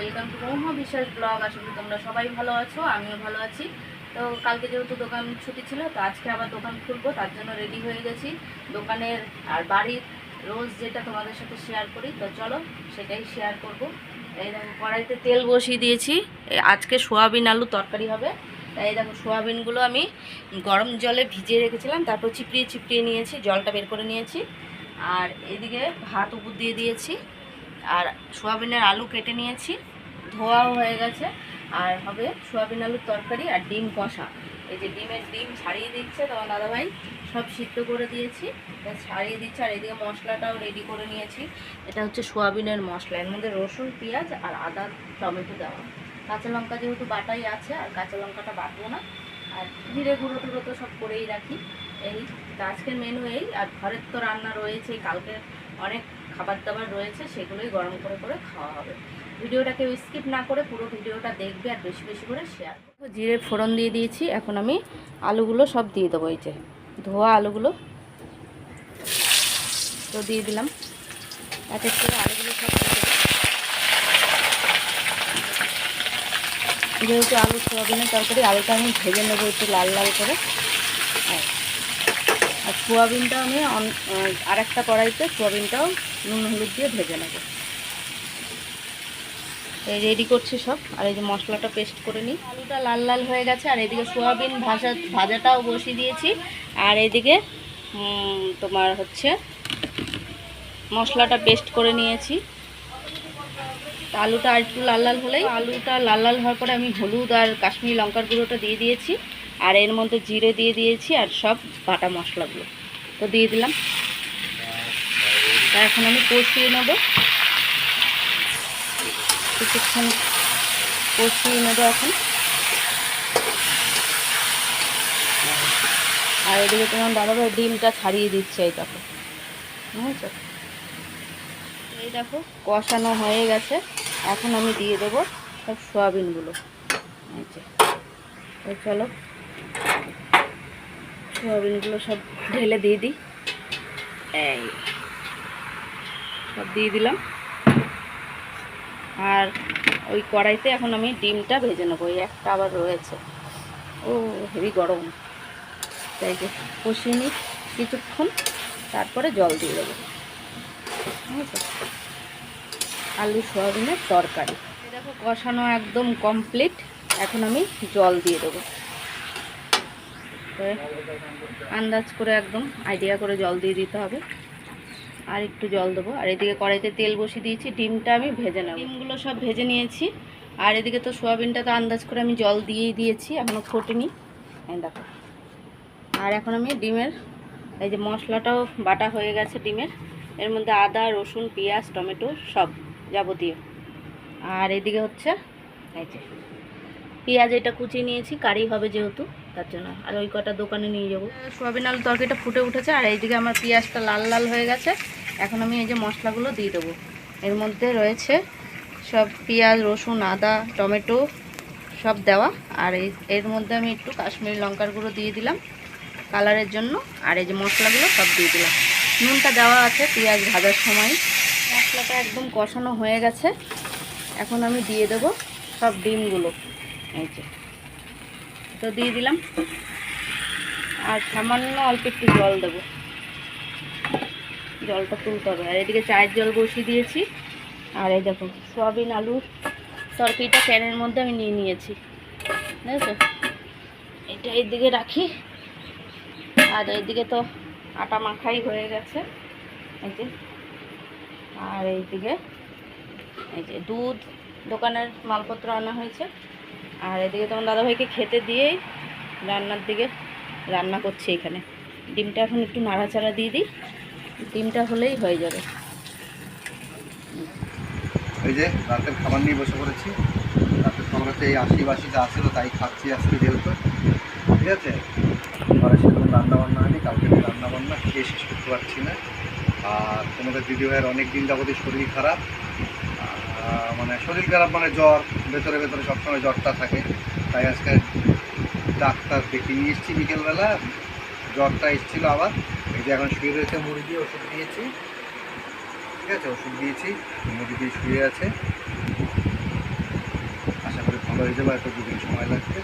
Welcome to ব্রহ্ম বিশ্বাস blog আশা করি তোমরা সবাই ভালো আছো, আমিও ভালো আছি। তো কালকে যেহেতু দোকান ছুটি ছিল, তো আজকে আবার দোকান খুলবো, তার জন্য রেডি হয়ে গেছি। দোকানের আর বাড়ির রোজ যেটা তোমাদের সাথে শেয়ার করি, তো চলো সেটাই শেয়ার করব। এই দেখো, কড়াইতে তেল বসিয়ে দিয়েছি। আজকে সোয়াবিন আলু তরকারি হবে। তাই এই দেখো, সোয়াবিনগুলো আমি গরম জলে ভিজিয়ে রেখেছিলাম, তারপর চিপড়িয়ে চিপড়িয়ে নিয়েছি, জলটা বের করে নিয়েছি। আর এদিকে ভাত উপর দিয়ে দিয়েছি। আর সোয়াবিনের আলু কেটে নিয়েছি, ধোয়াও হয়ে গেছে। আর হবে সোয়াবিন আলুর তরকারি আর ডিম কষা। এই যে ডিমের ডিম ছাড়িয়ে দিচ্ছে তোমার দাদাভাই, সব সিদ্ধ করে দিয়েছি। ছাড়িয়ে দিচ্ছে আর এদিকে মশলাটাও রেডি করে নিয়েছি। এটা হচ্ছে সোয়াবিনের মশলা, এর মধ্যে রসুন, পেঁয়াজ আর আদা, টমেটো দেওয়া। কাঁচা লঙ্কা যেহেতু বাটাই আছে, আর কাঁচা লঙ্কাটা বাটবো না। আর জিরে গুঁড়ো টুড়ো তো সব করেই রাখি। এই আজকের মেনু এই, আর ঘরের তো রান্না রয়েছে কালকে অনেক খাবার দাবার রয়েছে, সেগুলোই গরম করে করে খাওয়া হবে। ভিডিওটাকে স্কিপ না করে পুরো ভিডিওটা দেখবে আর বেশি বেশি করে শেয়ার জিরে ফোড়ন দিয়ে দিয়েছি, এখন আমি আলুগুলো সব দিয়ে দেবো, এই যে ধোয়া আলুগুলো। তো দিয়ে দিলাম। এক এক করে আলুগুলো সব যেহেতু আলু সোয়াবিনের তরকারি, আলুটা আমি ভেজে নেব একটু লাল লাল করে। সোয়াবিনটা আমি আর একটা কড়াইতে সোয়াবিনটাও নুন, হলুদ দিয়ে ভেজে নেব। এই রেডি করছি সব। আর এই যে মশলাটা পেস্ট করে নিই। আলুটা লাল লাল হয়ে গেছে, আর এদিকে সোয়াবিন ভাজা, ভাজাটাও বসিয়ে দিয়েছি। আর এদিকে তোমার হচ্ছে মশলাটা পেস্ট করে নিয়েছি। আলুটা আর একটু লাল লাল হলেই আলুটা লাল লাল হওয়ার পরে আমি হলুদ আর কাশ্মীরি লঙ্কার গুঁড়োটা দিয়ে দিয়েছি। আর এর মধ্যে জিরে দিয়ে দিয়েছি, আর সব বাটা মশলাগুলো। তো দিয়ে দিলাম। তা এখন আমি কষিয়ে নেব। কিছুক্ষণ কষিয়ে নেব এখন। আর এদিকে তোমার দাদাভাই ডিমটা ছাড়িয়ে দিচ্ছে এই দেখো। এই দেখো, কষানো হয়ে গেছে। এখন আমি দিয়ে দেবো সব সোয়াবিনগুলো। চলো। সোয়াবিনগুলো সব ঢেলে দিয়ে দিই। এই, সব দিয়ে দিলাম। আর ওই কড়াইতে এখন আমি ডিমটা ভেজে নেব ওই একটা আবার রয়েছে। ও, হেভি গরম। তাই কষিয়ে নিই কিছুক্ষণ, তারপরে জল দিয়ে দেবো। আলু সোয়াবিনের তরকারি। দেখো, কষানো একদম কমপ্লিট এখন আমি জল দিয়ে দেবো। তো আন্দাজ করে একদম আইডিয়া করে জল দিয়ে দিতে হবে। আর একটু জল দেবো। আর এদিকে কড়াইতে তেল বসিয়ে দিয়েছি। ডিমটা আমি ভেজে নেব। ডিমগুলো সব ভেজে নিয়েছি। আর এদিকে তো সোয়াবিনটা তো আন্দাজ করে আমি জল দিয়েই দিয়েছি এখনও ফোটেনি। দেখো। আর এখন আমি ডিমের, এই যে মশলাটাও বাটা হয়ে গেছে ডিমের। এর মধ্যে আদা, রসুন, পেঁয়াজ, টমেটো সব যাবতীয়। আর এদিকে হচ্ছে, এই যে পেঁয়াজ এটা কুচিয়ে নিয়েছি, কারি হবে যেহেতু। তার জন্য। আর ওই কটা দোকানে নিয়ে যাব। সোয়াবিন আলু তরকারিটা ফুটে উঠেছে, আর এইদিকে আমার পেঁয়াজটা লাল লাল হয়ে গেছে। এখন আমি এই যে মশলাগুলো দিয়ে দেবো। এর মধ্যে রয়েছে সব পেঁয়াজ, রসুন, আদা, টমেটো সব দেওয়া। আর এই, এর মধ্যে আমি একটু কাশ্মীরি লঙ্কার গুঁড়ো দিয়ে দিলাম কালারের জন্য। আর এই যে মশলাগুলো সব দিয়ে দিলাম। নুনটা দেওয়া আছে পেঁয়াজ ভাজার সময়। মশলাটা একদম কষানো হয়ে গেছে। এখন আমি দিয়ে দেব সব ডিমগুলো। এই যে। তো দিয়ে দিলাম। আর সামান্য অল্প একটু জল দেব। জলটা তুলতে হবে। আর এদিকে চায়ের জল বসিয়ে দিয়েছি। আর এই দেখো, সোয়াবিন, আলু, তরকারিটা ক্যানের মধ্যে আমি নিয়ে নিয়েছি। বুঝেছ? এটা এইদিকে রাখি। আর এইদিকে তো আটা মাখাই হয়ে গেছে। এই যে। আর এইদিকে, এই যে দুধ দোকানের মালপত্র আনা হয়েছে। আর এদিকে তোমার দাদাভাইকে খেতে দিয়েই রান্নার দিকে রান্না করছি এখানে। ডিমটা এখন একটু নাড়াচাড়া দিয়ে দিই। ডিমটা হলেই হয়ে যাবে। এই যে রাতের খাবার নিয়ে বসে পড়েছি। রাতের খাবার হচ্ছে এই আশি আসছিল তাই খাচ্ছি আজকে যেহেতু। ঠিক আছে? ঘরে সেরকম রান্না বান্না হয়নি, কালকে রান্না বান্না খেয়ে শেষ করতে পারছি না। আর তোমাদের দিদি ভাইয়ের অনেক দিন যাবতীয় শরীর খারাপ। মানে শরীর খারাপ মানে জ্বর, ভেতরে ভেতরে সবসময় জ্বরটা থাকে। তাই আজকে ডাক্তার দেখিয়ে নিয়ে এসেছি বিকেলবেলা, জ্বরটা এসেছিল আবার। এই যে এখন শুয়ে রয়েছে, মুড়ি দিয়ে ওষুধ দিয়েছি। ঠিক আছে, ওষুধ দিয়েছি, মুড়ি দিয়ে শুয়ে আছে। আশা করি ভালো হয়ে যাবে এত দুদিন সময় লাগবে।